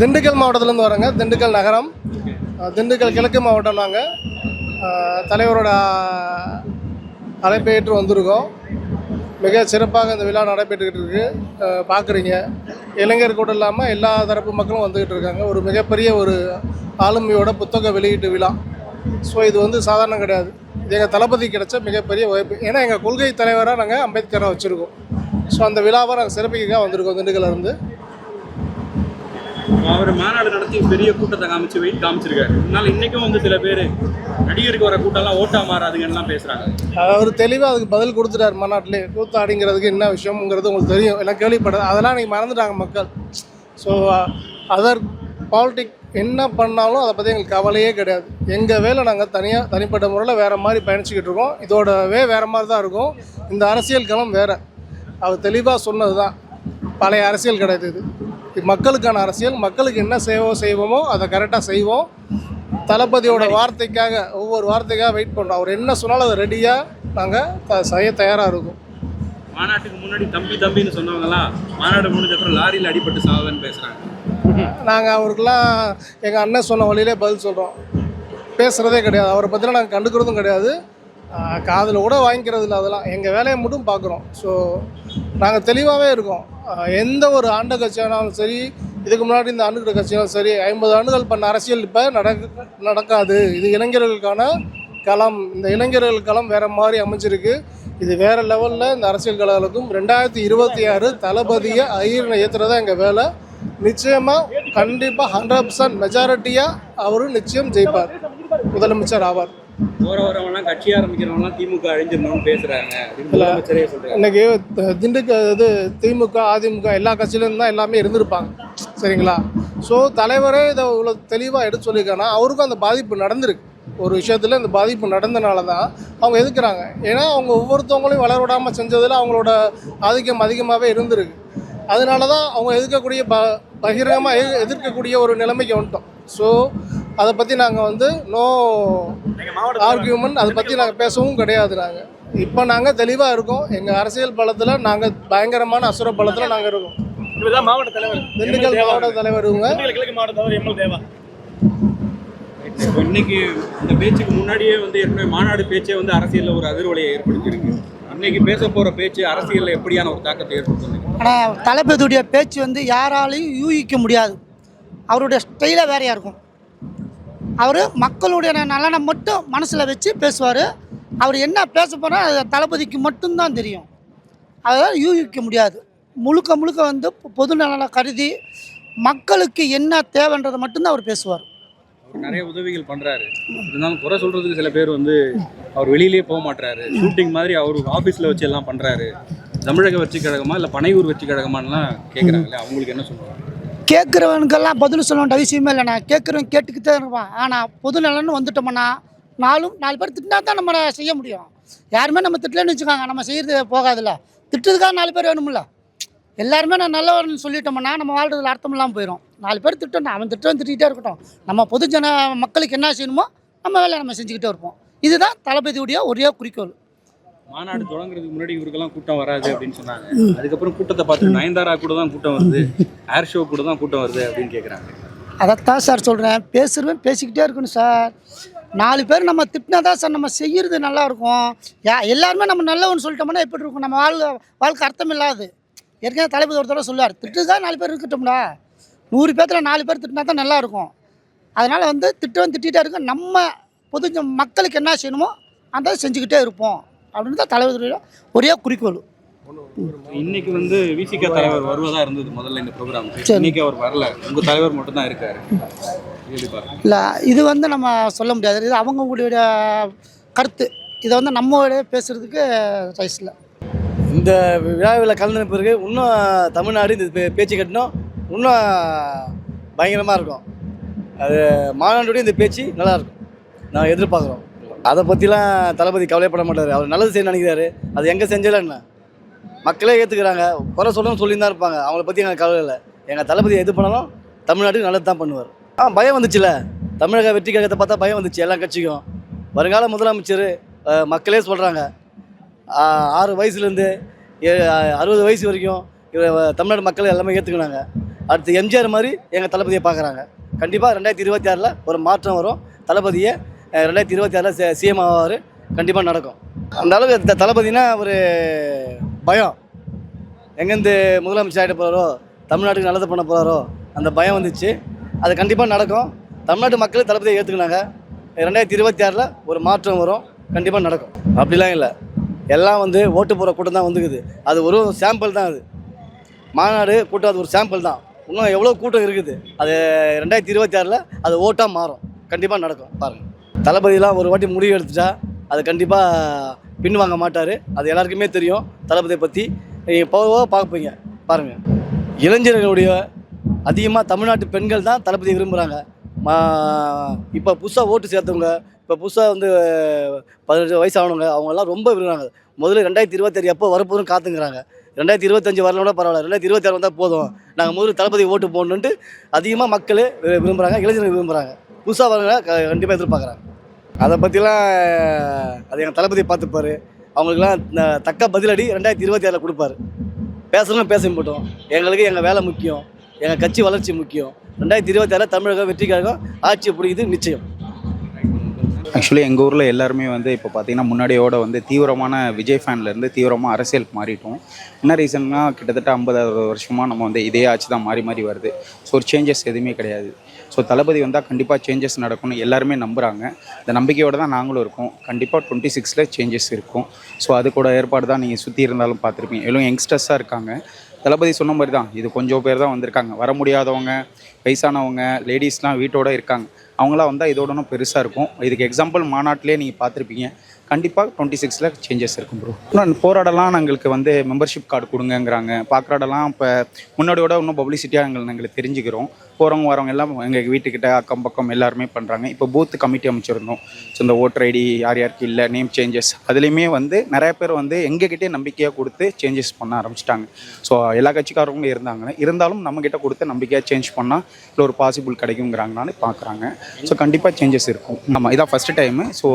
திண்டுக்கல் மாவட்டத்திலேருந்து வரேங்க. திண்டுக்கல் நகரம். திண்டுக்கல் கிழக்கு மாவட்டம் நாங்கள் தலைவரோட அஹ், அழைப்பை ஏற்று வந்திருக்கோம். மிக சிறப்பாக இந்த விழா நடைபெற்றுக்கிட்டு இருக்கு. பார்க்குறீங்க இளைஞர் கூட இல்லாமல் எல்லா தரப்பு மக்களும் வந்துக்கிட்டு இருக்காங்க. ஒரு மிகப்பெரிய ஒரு ஆளுமையோட புத்தக வெளியீட்டு விழா. ஸோ இது வந்து சாதாரணம் கிடையாது. இது எங்கள் தளபதி கிடைச்ச மிகப்பெரிய வாய்ப்பு. ஏன்னா எங்கள் கொள்கை தலைவராக நாங்கள் அம்பேத்கரை வச்சுருக்கோம். ஸோ அந்த விழாவை நாங்கள் சிறப்பிக்க வந்திருக்கோம் திண்டுக்கல்ல இருந்து. அவர் மாநாடு நடத்தி பெரிய கூட்டத்தை காமிச்சு வெயிட் காமிச்சிருக்காரு. அதனால இன்னைக்கும் வந்து சில பேர் நடிகருக்கு வர கூட்டம்லாம் ஓட்டா மாறாதுங்கலாம் பேசுறாங்க. அவர் தெளிவாக அதுக்கு பதில் கொடுத்துட்டார் மாநாட்டிலே கூத்தாடிங்கிறதுக்கு என்ன விஷயம்ங்கிறது உங்களுக்கு தெரியும். எல்லாம் கேள்விப்பட்டது. அதெல்லாம் நீங்கள் மறந்துட்டாங்க மக்கள். ஸோ அதர் பாலிடிக் என்ன பண்ணாலும் அதை பற்றி எங்களுக்கு கவலையே கிடையாது. எங்கள் வேலை நாங்கள் தனியாக தனிப்பட்ட முறையில் வேறு மாதிரி பயணிச்சுக்கிட்டு இருக்கோம். இதோட வே வேறு மாதிரி தான் இருக்கும். இந்த அரசியல் களம் வேறு. அவர் தெளிவாக சொன்னது தான் பழைய அரசியல் கிடையாது இது இது மக்களுக்கான அரசியல் மக்களுக்கு என்ன செய்வோம் செய்வோமோ அதை கரெக்டாக செய்வோம். தளபதியோட வார்த்தைக்காக ஒவ்வொரு வார்த்தைக்காக வெயிட் பண்ணுறோம் அவர் என்ன சொன்னாலும் அதை ரெடியாக நாங்கள் த செய்ய தயாராக இருக்கோம். மாநாட்டுக்கு முன்னாடி தம்பி தம்பின்னு சொன்னவங்கலாம் மாநாடு முடிஞ்ச அப்புறம் லாரியில் அடிபட்டு சாவன்னு பேசுறாங்க. நாங்கள் அவருக்கெல்லாம் எங்கள் அண்ணன் சொன்ன வழியிலே பதில் சொல்கிறோம் பேசுகிறதே கிடையாது. அவரை பற்றிலாம் நாங்கள் கண்டுக்கிறதும் கிடையாது. காதில் கூட வாங்கிக்கிறது இல்லை அதெல்லாம். எங்கள் வேலையை மட்டும் பார்க்குறோம். ஸோ நாங்கள் தெளிவாகவே இருக்கோம். எந்த ஒரு ஆண்ட கட்சியானாலும் சரி இதுக்கு முன்னாடி இந்த ஆண்டுகிற கட்சியாலும் சரி ஐம்பது ஆண்டுகள் பண்ண அரசியல் இப்போ நடக்க நடக்காது. இது இளைஞர்களுக்கான களம். இந்த இளைஞர்கள் களம் வேறு மாதிரி அமைஞ்சிருக்கு. இது வேறு லெவலில் இந்த அரசியல் கலகளுக்கும் ரெண்டாயிரத்தி இருபத்தி ஆறு தளபதியை ஐயரனை ஏற்றுறதா எங்கள் வேலை. நிச்சயமாக கண்டிப்பாக ஹண்ட்ரட் பர்சன்ட் மெஜாரிட்டியாக அவர் நிச்சயம் ஜெயிப்பார். முதலமைச்சர் ஆவார். போற வரவங்கலாம் கட்சி ஆரம்பிக்கிறவங்கலாம் திமுக அழிஞ்சிடணும்னு பேசுறாங்க. அப்படின்னு முதலமைச்சரே சொல்றாங்க இன்னைக்கு த- திண்டுக்க இது திமுக அதிமுக எல்லா கட்சியிலும் தான் எல்லாமே இருந்திருப்பாங்க. சரிங்களா? ஸோ தலைவரே இதை இவ்வளோ தெளிவாக எடுத்து சொல்லியிருக்காங்கன்னா அவருக்கும் அந்த பாதிப்பு நடந்திருக்கு. ஒரு விஷயத்தில் இந்த பாதிப்பு நடந்தனால தான் அவங்க எதுக்குறாங்க? ஏன்னா அவங்க ஒவ்வொருத்தவங்களையும் வளர விடாமல் செஞ்சதில் அவங்களோட ஆதிக்கம் அதிகமாகவே இருந்திருக்கு. அதனால தான் அவங்க எதிர்க்கக்கூடிய ப பகிரங்கமாக எதிர்க்கக்கூடிய ஒரு நிலைமைக்கு வந்துட்டோம். ஸோ அதை பற்றி நாங்கள் வந்து நோ ஆர்கியூமெண்ட் அதை பற்றி நாங்கள் பேசவும் கிடையாது நாங்கள் இப்போ நாங்கள் தெளிவாக இருக்கோம். எங்கள் அரசியல் பலத்தில் நாங்கள் பயங்கரமான அசுர பலத்தில் நாங்கள் இருக்கோம். மாவட்ட தலைவர். திண்டுக்கல் மாவட்ட தலைவர் இவங்க. மாவட்ட தலைவர் எம்எல் தேவா. இப்போ இன்னைக்கு இந்த பேச்சுக்கு முன்னாடியே வந்து ஏற்கனவே மாநாடு பேச்சே வந்து அரசியல்ல ஒரு அதிர்வலையை ஏற்படுத்தியிருக்கு. இன்னைக்கு பேச போற பேச்சு அரசியல்ல எப்படியான ஒரு தாக்கத்தை ஏற்படுத்தும் ஆனால் தளபதியுடைய பேச்சு வந்து யாராலையும் யூகிக்க முடியாது. அவருடைய ஸ்டைலே வேறையாக இருக்கும். அவர் மக்களுடைய நலனை மட்டும் மனசில் வச்சு பேசுவார். அவர் என்ன பேச போனால் அது தளபதிக்கு மட்டும்தான் தெரியும். அதாவது யூகிக்க முடியாது. முழுக்க முழுக்க வந்து பொது நலனை கருதி மக்களுக்கு என்ன தேவைன்றதை மட்டும்தான் அவர் பேசுவார். அவர் நிறைய உதவிகள் பண்றாரு. இருந்தாலும் குறை சொல்றதுக்கு சில பேர் வந்து அவர் வெளியிலேயே போக மாட்டாரு ஷூட்டிங் மாதிரி அவர் ஆஃபீஸில் வச்சு எல்லாம் பண்றாரு. தமிழக வெற்றி கழகமா இல்லை பனையூர் வெற்றி கழகமானலாம் கேட்குறாங்களே அவங்களுக்கு என்ன சொல்றாங்க கேட்குறவனுக்கெல்லாம் பதில் சொல்ல வேண்டிய அவசியமே இல்லைண்ணா கேட்குறவன் கேட்டுக்கிட்டே இருப்பான். ஆனால் பொது நலன்னு வந்துட்டோம்னா நாலும் நாலு பேர் திட்டினா தான் நம்ம செய்ய முடியும். யாருமே நம்ம திட்டலன்னு வச்சுக்கோங்க. நம்ம செய்கிறது போகாதுல்ல. திட்டுறதுக்காக நாலு பேர் வேணும்ல. எல்லாருமே நான் நல்லவர்னு சொல்லிட்டோம்னா நம்ம வாழ்றதுல அர்த்தம் இல்லாமல் போயிடும் நாலு பேர் திட்டணும். அவன் திட்டம் திட்டிகிட்டே இருக்கட்டும். நம்ம பொதுஜன மக்களுக்கு என்ன செய்யணுமோ நம்ம வேலையை நம்ம செஞ்சுக்கிட்டே இருப்போம். இதுதான் தளபதியுடைய ஒரே குறிக்கோள். மாநாடு தொடங்குறதுக்கு முன்னாடி இவருக்கெல்லாம் கூட்டம் வராது அப்படின்னு சொன்னாங்க. அதுக்கப்புறம் கூட்டத்தை பார்த்து நயன்தாரா கூட தான் கூட்டம் வருது ஏர் ஷோ கூட தான் கூட்டம் வருது அப்படின்னு கேக்குறாங்க. அதைத்தான் சார் சொல்கிறேன் பேசுகிறவன் பேசிக்கிட்டே இருக்கணும் சார். நாலு பேர் நம்ம திட்டினா தான் சார் நம்ம செய்கிறது நல்லா இருக்கும் யா எல்லாருமே நம்ம நல்லவன்னு சொல்லிட்டோம்னா எப்படி இருக்கும்? நம்ம வாழ்க்கை வாழ்க்கை அர்த்தம் இல்லாது ஏற்கனவே தளபதி ஒரு தடவை சொல்லுவார் திட்டுதான் நாலு பேர் இருக்கட்டும்டா. நூறு பேர்த்தில் நாலு பேர் திட்டினா தான் நல்லா இருக்கும் அதனால் வந்து திட்டவன் திட்டிகிட்டே இருக்கும் நம்ம பொது மக்களுக்கு என்ன செய்யணுமோ அந்த செஞ்சுக்கிட்டே இருப்போம். அப்படின்னு தான் தளபதியோட ஒரே குறிக்கோள். இன்னைக்கு வந்து விசிக தலைவர் வருவதா இருந்தது முதல்ல இந்த ப்ரோக்ராம். இன்னைக்கு அவர் வரல. உங்க தலைவர் மட்டும் தான் இருக்காரு. இல்லை இது வந்து நம்ம சொல்ல முடியாது. இது அவங்களுடைய கருத்து. இதை வந்து நம்மளோட பேசுகிறதுக்கு ரைஸ் இல்லை. இந்த விழாவில் கலந்த பிறகு இன்னும் தமிழ்நாடு இந்த பேச்சு கட்டணும் இன்னும் பயங்கரமாக இருக்கும். அது மாநாட்டுடைய இந்த பேச்சு நல்லா இருக்கும். நான் எதிர்பார்க்குறோம். அதை பற்றிலாம் தளபதி கவலைப்பட மாட்டார். அவர் நல்லது செய்ய நினைக்கிறாரு. அது எங்கே செஞ்சாலும் என்ன? மக்களே ஏற்றுக்கிறாங்க குறை சொல்லணும்னு சொல்லி தான் இருப்பாங்க. அவங்கள பற்றி எங்கள் கவலை இல்லை. எங்கள் தளபதி எது பண்ணாலும் தமிழ்நாட்டுக்கு நல்லது தான் பண்ணுவார். ஆ பயம் வந்துச்சுல? தமிழக வெற்றி கழகத்தை பார்த்தா பயம் வந்துச்சு எல்லா கட்சிக்கும். வருங்கால முதலமைச்சர் மக்களே சொல்கிறாங்க ஆறு வயசுலேருந்து அறுபது வயசு வரைக்கும் தமிழ்நாடு மக்கள் எல்லாமே ஏற்றுக்கினாங்க அடுத்து எம்ஜிஆர் மாதிரி எங்கள் தளபதியை பார்க்குறாங்க. கண்டிப்பாக ரெண்டாயிரத்தி இருபத்தி ஆறில் ஒரு மாற்றம் வரும். தளபதியை ரெண்டாயிரத்தி இருபத்தி ஆறில் சிஎம் ஆவார். கண்டிப்பாக நடக்கும். அந்த அளவுக்கு த- தளபதினா ஒரு பயம். எங்கேருந்து முதலமைச்சர் ஆகிட்டு போகிறாரோ தமிழ்நாட்டுக்கு நல்லது பண்ண போகிறாரோ அந்த பயம் வந்துச்சு. அது கண்டிப்பாக நடக்கும். தமிழ்நாட்டு மக்கள் தளபதியை ஏற்றுக்கினாங்க ரெண்டாயிரத்தி இருபத்தி ஆறில் ஒரு மாற்றம் வரும். கண்டிப்பாக நடக்கும். அப்படிலாம் இல்லை. எல்லாம் வந்து ஓட்டு போகிற கூட்டம் தான் வந்துக்குது. அது ஒரு சாம்பிள் தான் அது. மாநாடு கூட்டம் அது ஒரு சாம்பிள் தான். இன்னும் எவ்வளோ கூட்டம் இருக்குது. அது ரெண்டாயிரத்தி இருபத்தி ஆறில் அது ஓட்டாக மாறும். கண்டிப்பாக நடக்கும். பாருங்கள் தளபதியெலாம் ஒரு வாட்டி முடிவு எடுத்துட்டா அது கண்டிப்பாக பின்வாங்க மாட்டார். அது எல்லாருக்குமே தெரியும் தளபதியை பற்றி நீங்கள் போக பார்ப்பீங்க. பாருங்கள் இளைஞர்களுடைய அதிகமாக தமிழ்நாட்டு பெண்கள் தான் தளபதி விரும்புகிறாங்க மா இப்போ புதுசாக ஓட்டு சேர்த்தவங்க இப்போ புதுசாக வந்து பதினெட்டு வயசு ஆனவங்க அவங்கெல்லாம் ரொம்ப விரும்புகிறாங்க முதல்ல ரெண்டாயிரத்தி இருபத்தாறு எப்போ வரப்போதும் காத்துங்கிறாங்க. ரெண்டாயிரத்தி இருபத்தஞ்சு வரலாம் கூட பரவாயில்ல. ரெண்டாயிரத்தி இருபத்தாறு வந்தால் போதும். நாங்கள் முதல்ல தளபதி ஓட்டு போடணுன்ட்டு அதிகமாக மக்கள் விரும்புகிறாங்க இளைஞர்கள் விரும்புகிறாங்க புதுசாக வரவங்க கண்டிப்பாக எதிர்பார்க்குறாங்க. அதை பற்றிலாம் அது எங்கள் தளபதி பார்த்துப்பாரு. அவங்களுக்குலாம் ந- தக்க பதிலடி ரெண்டாயிரத்தி இருபத்தி ஆறில் கொடுப்பாரு. பேசணும் பேச மாட்டோம். எங்களுக்கு எங்கள் வேலை முக்கியம். எங்கள் கட்சி வளர்ச்சி முக்கியம். ரெண்டாயிரத்தி இருபத்தி ஆறில் தமிழகம் வெற்றி ஆட்சி பிடிக்குது நிச்சயம். ஆக்சுவலி எங்கள் ஊரில் எல்லாருமே வந்து இப்போ பார்த்தீங்கன்னா முன்னாடியோட வந்து தீவிரமான விஜய் ஃபேன்லேருந்து தீவிரமாக அரசியலுக்கு மாறிட்டோம். என்ன ரீசன்னா கிட்டத்தட்ட ஐம்பது அறுபது வருஷமாக நம்ம வந்து இதே ஆட்சி தான் மாறி மாறி வருது. ஸோ ஒரு சேஞ்சஸ் எதுவுமே கிடையாது. ஸோ தளபதி வந்தால் கண்டிப்பாக சேஞ்சஸ் நடக்கும்னு எல்லாருமே நம்புகிறாங்க இந்த நம்பிக்கையோடு தான் நாங்களும் இருக்கோம். கண்டிப்பாக டுவெண்ட்டி சிக்ஸில் சேஞ்சஸ் இருக்கும். ஸோ அது கூட ஏற்பாடு தான் நீங்கள் சுற்றி இருந்தாலும் பார்த்துருப்பீங்க. எல்லாம் யங்ஸ்டர்ஸாக இருக்காங்க. தளபதி சொன்ன மாதிரி தான். இது கொஞ்சம் பேர் தான் வந்திருக்காங்க. வர முடியாதவங்க வயசானவங்க லேடிஸ்லாம் வீட்டோட இருக்காங்க. அவங்களாம் வந்தால் இதோட இன்னும் பெருசாக இருக்கும். இதுக்கு எக்ஸாம்பிள் மாநாட்டிலே நீங்கள் பார்த்துருப்பீங்க. கண்டிப்பாக டுவெண்ட்டி சிக்ஸில் சேஞ்சஸ் இருக்கும் ப்ரோ இன்னும் போராடலாம் எங்களுக்கு வந்து மெம்பர்ஷிப் கார்டு கொடுங்கங்கிறாங்க. பார்க்குறாடெல்லாம் இப்போ முன்னாடியோட இன்னும் பப்ளிசிட்டியாக எங்களை நாங்கள் தெரிஞ்சுக்கிறோம். போகிறவங்க வரவங்க எல்லாம் எங்கள் வீட்டுக்கிட்ட அக்கம் பக்கம் எல்லாருமே பண்ணுறாங்க இப்போ பூத் கமிட்டி அமைச்சிருந்தோம். ஸோ இந்த ஓட்டர் ஐடி யார் யாருக்கு இல்லை நேம் சேஞ்சஸ் அதுலேயுமே வந்து நிறைய பேர் வந்து எங்ககிட்டே நம்பிக்கையாக கொடுத்து சேஞ்சஸ் பண்ண ஆரம்பிச்சிட்டாங்க. ஸோ எல்லா கட்சிக்காரங்களும் இருந்தாங்க. இருந்தாலும் நம்மக்கிட்ட கொடுத்து நம்பிக்கையாக சேஞ்ச் பண்ணால் இல்லை ஒரு பாசிபிள் கிடைக்குங்கிறாங்கன்னு பார்க்குறாங்க ஸோ கண்டிப்பாக சேஞ்சஸ் இருக்கும். ஆமாம் இதான் ஃபஸ்ட்டு டைமு ஸோ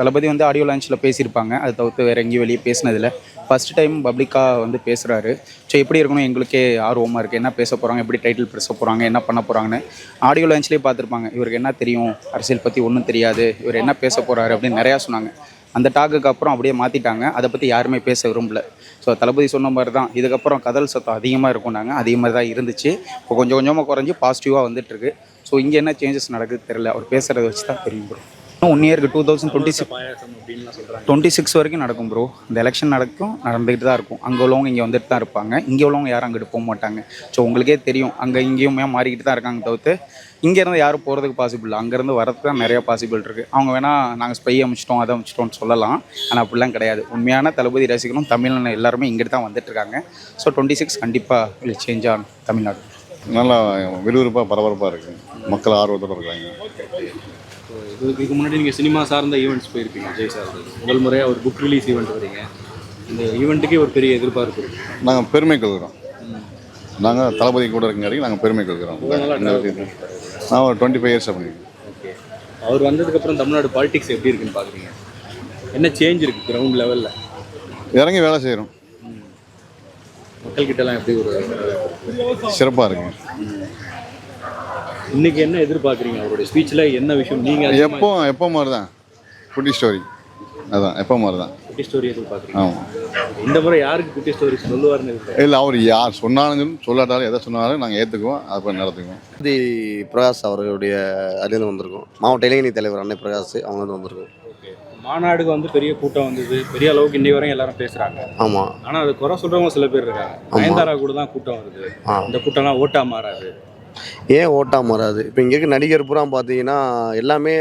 தளபதி வந்து ஆடியோ லான்ச்சில் பேசியிருப்பாங்க. அதை தவிர்த்து வேறு எங்கேயும் வெளியே பேசினதில்ல ஃபஸ்ட் டைம் பப்ளிக்காக வந்து பேசுகிறாரு ஸோ எப்படி இருக்கணும்? எங்களுக்கே ஆர்வமாக இருக்குது என்ன பேச போகிறாங்க எப்படி டைட்டில் பேச போகிறாங்க என்ன பண்ண போகிறாங்கன்னு ஆடியோ லான்ச்லேயே பார்த்துருப்பாங்க. இவருக்கு என்ன தெரியும்? அரசியல் பற்றி ஒன்றும் தெரியாது. இவர் என்ன பேச போகிறாரு அப்படின்னு நிறையா சொன்னாங்க. அந்த டாக்குக்கு அப்புறம் அப்படியே மாற்றிட்டாங்க அதை பற்றி யாருமே பேச விரும்பல. ஸோ தளபதி சொன்ன மாதிரி தான் இதுக்கப்புறம் கதல் சத்தம் அதிகமாக இருக்கும்னாங்க அதே மாதிரி தான் இருந்துச்சு. இப்போ கொஞ்சம் கொஞ்சமாக குறைஞ்சி பாசிட்டிவாக வந்துட்டுருக்கு ஸோ இங்கே என்ன சேஞ்சஸ் நடக்குது தெரியல. அவர் பேசுகிறத வச்சு தான் தெரியும் ஒன் இயருக்கு two thousand twenty six twenty six வரைக்கும் நடக்கும் ப்ரோ இந்த எலெக்ஷன் நடக்கும் நடந்துக்கிட்டு தான் இருக்கும். அங்கே உள்ளவங்க இங்கே வந்துட்டு தான் இருப்பாங்க. இங்கே உள்ளவங்க யாரும் அங்கிட்டு போக மாட்டாங்க. ஸோ உங்களுக்கே தெரியும் அங்கே இங்கேயுமே மாறிக்கிட்டு தான் இருக்காங்க தவிர்த்து இங்கேருந்து யாரும் போகிறதுக்கு பாசிபிள் இல்லை. அங்கேருந்து வரதுக்கு தான் நிறைய பாசிபிள் இருக்குது அவங்க வேணால் நாங்கள் ஸ்பை அமைச்சிட்டோம் அதை அமைச்சிட்டோம்னு சொல்லலாம். ஆனால் அப்படிலாம் கிடையாது. உண்மையான தளபதி ரசிகனும் தமிழ்நாடு எல்லாருமே இங்கிட்டு தான் வந்துட்டு இருக்காங்க. ஸோ டுவெண்ட்டி சிக்ஸ் கண்டிப்பாக வில் சேஞ்ச் ஆன் தமிழ்நாடு. நல்லா விறுவிறுப்பாக பரபரப்பாக இருக்குது மக்கள் ஆர்வத்தோடு இருக்காங்க. இதுக்கு முன்னாடி நீங்கள் சினிமா சார்ந்த ஈவெண்ட்ஸ் போயிருப்பீங்க ஜெய் சார். முதல் முறையாக ஒரு புக் ரிலீஸ் ஈவெண்ட் வரீங்க. இந்த ஈவெண்ட்டுக்கே ஒரு பெரிய எதிர்பார்ப்பு இருக்கு. நாங்கள் பெருமை கொள்கிறோம். நாங்கள் தளபதி கூட இருக்கிற நாங்கள் பெருமை கொள்கிறோம். நான் ஒரு டுவெண்ட்டி ஃபைவ் இயர்ஸ் பண்ணியிருக்கேன் ஓகே அவர் வந்ததுக்கப்புறம் தமிழ்நாடு பாலிடிக்ஸ் எப்படி இருக்குன்னு பார்க்குறீங்க என்ன சேஞ்ச் இருக்குது கிரவுண்ட் லெவலில் இறங்கி வேலை செய்கிறோம் மக்கள்கிட்டலாம் எப்படி ஒரு சிறப்பாக இருக்குங்க இன்னைக்கு என்ன எதிர்பார்க்குறீங்க? அவருடைய ஸ்பீச்சில் என்ன விஷயம்? நீங்கள் எப்போ எப்போ மாதிரி தான் குட்டி ஸ்டோரி அதான் எப்போ மாதிரி தான் குட்டி ஸ்டோரி எதிர்பார்க்குறீங்க. ஆமாம் இந்த முறை யாருக்கு குட்டி ஸ்டோரி சொல்லுவார்னு இல்லை அவர் யார் சொன்னாலும் சொல்லாட்டாலும் எதை சொன்னாலும் நாங்கள் ஏற்றுக்குவோம் அதை நடத்துக்குவோம். தி பிரகாஷ் அவர்களுடைய அதுலேருந்து வந்திருக்கோம். மாவட்ட இளைஞரணி தலைவர் அன்னை பிரகாஷ் அவங்க வந்து வந்திருக்கோம். ஓகே. மாநாடுக்கு வந்து பெரிய கூட்டம் வந்தது. பெரிய அளவுக்கு இன்னி வரையும் எல்லாரும் பேசுகிறாங்க ஆமாம் ஆனால் அது குறை சொல்கிறவங்க சில பேர் இருக்காங்க. நயன்தாரா கூட தான் கூட்டம் வருது. இந்த கூட்டம்லாம் ஓட்டா மாறாது. ஏன் ஓட்டாமல் வராது? இப்போ இங்கே இருக்க நடிகர் பூரா பார்த்தீங்கன்னா எல்லாமே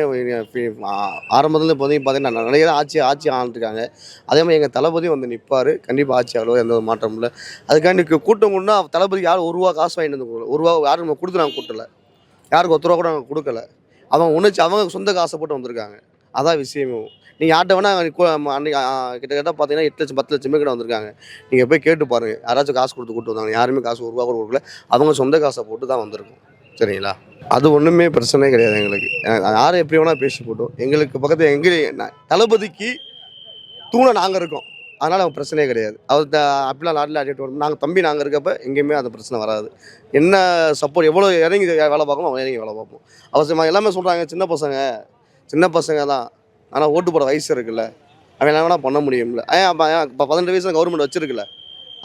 ஆரம்பத்தில் இப்போ வந்து பார்த்தீங்கன்னா நிறைய ஆட்சி ஆட்சி ஆண்டுருக்காங்க. அதே மாதிரி எங்கள் தளபதி வந்து நிற்பார் கண்டிப்பாக ஆட்சி ஆகலோ எந்த ஒரு மாற்றமும் இல்லை. அதுக்காண்டி கூட்டம் கொண்டா தளபதி யாரும் ஒரு ரூபா காசு வாங்கிட்டு வந்து ஒரு ரூபா யாரும் நம்ம கொடுத்து நாங்கள் கூட்டல. யாருக்கு ஒத்து ரூபா கூட நாங்கள் கொடுக்கல. அவங்க உணர்ச்சி அவங்க சொந்த காசை போட்டு வந்திருக்காங்க. அதான் விஷயமே. நீங்கள் யார்கிட்ட வேணால் அன்றைக்கி கிட்டத்தட்ட பார்த்தீங்கன்னா எட்டு லட்சம் பத்து லட்சமே கிட்ட வந்திருக்காங்க. நீங்கள் போய் கேட்டு பாருங்கள் யாராச்சும் காசு கொடுத்து கூட்டு வந்தாங்க யாருமே காசு ஒரு ரூபா கூட கொடுக்கல. அவங்க சொந்த காசை போட்டு தான் வந்திருக்கோம். சரிங்களா? அது ஒன்றுமே பிரச்சனை கிடையாது எங்களுக்கு. யார் யாரும் எப்படி வேணால் பேசி போட்டோம். எங்களுக்கு பக்கத்தில் எங்கள் தளபதிக்கு தூணை நாங்கள் இருக்கோம். அதனால் அவன் பிரச்சனையே கிடையாது. அவர் த அப்படிலாம் நாட்டில் அடிட்டு வரும். நாங்கள் தம்பி நாங்கள் இருக்கப்ப எங்கேயுமே அந்த பிரச்சனை வராது. என்ன சப்போர்ட் எவ்வளோ இறங்கி வேலை பார்க்கணும் அவன் இறங்கி வேலை பார்ப்போம். அவசியமாக எல்லாமே சொல்கிறாங்க சின்ன பசங்க சின்ன பசங்க தான் ஆனால் ஓட்டு போட வயசு இருக்குல்ல. அவன் என்ன வேணால் பண்ண முடியும்ல. ஏன் அப்போ இப்போ பதினெட்டு வயசு கவர்மெண்ட் வச்சிருக்குல்ல.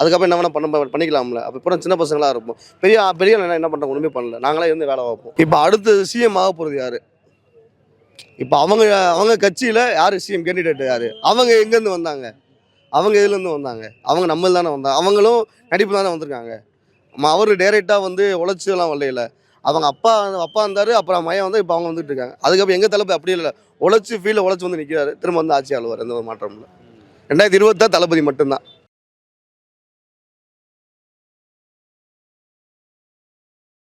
அதுக்கப்புறம் என்ன வேணால் பண்ண பண்ணிக்கலாம்ல. அப்போ இப்போ சின்ன பசங்களாக இருப்போம். பெரிய பெரிய என்ன பண்ணுறாங்க ஒன்றுமே பண்ணல. நாங்களே இருந்து வேலை பார்ப்போம். இப்போ அடுத்து சிஎம் ஆக போகிறது யார்? இப்போ அவங்க அவங்க கட்சியில் யார் சிஎம் கேண்டிடேட் யார்? அவங்க எங்கேருந்து வந்தாங்க? அவங்க இதுலேருந்து வந்தாங்க? அவங்க நம்ம தானே வந்தாங்க அவங்களும் நடிப்பு தானே வந்திருக்காங்க. அவர் டைரெக்டாக வந்து உழைச்சிலாம் வரலையில அவங்க அப்பா அப்பா இருந்தார் அப்புறம் மையம் வந்து இப்போ அவங்க வந்துட்டு இருக்காங்க அதுக்கப்புறம் எங்கள் தளபதி அப்படி இல்லை. உழைச்சி ஃபீல்டில் உழைச்சி வந்து நிற்கிறாரு திரும்ப வந்து ஆட்சி ஆளுவார். எந்த ஒரு மாற்றம் இல்லை. ரெண்டாயிரத்தி இருபத்தா தளபதி மட்டும்தான்.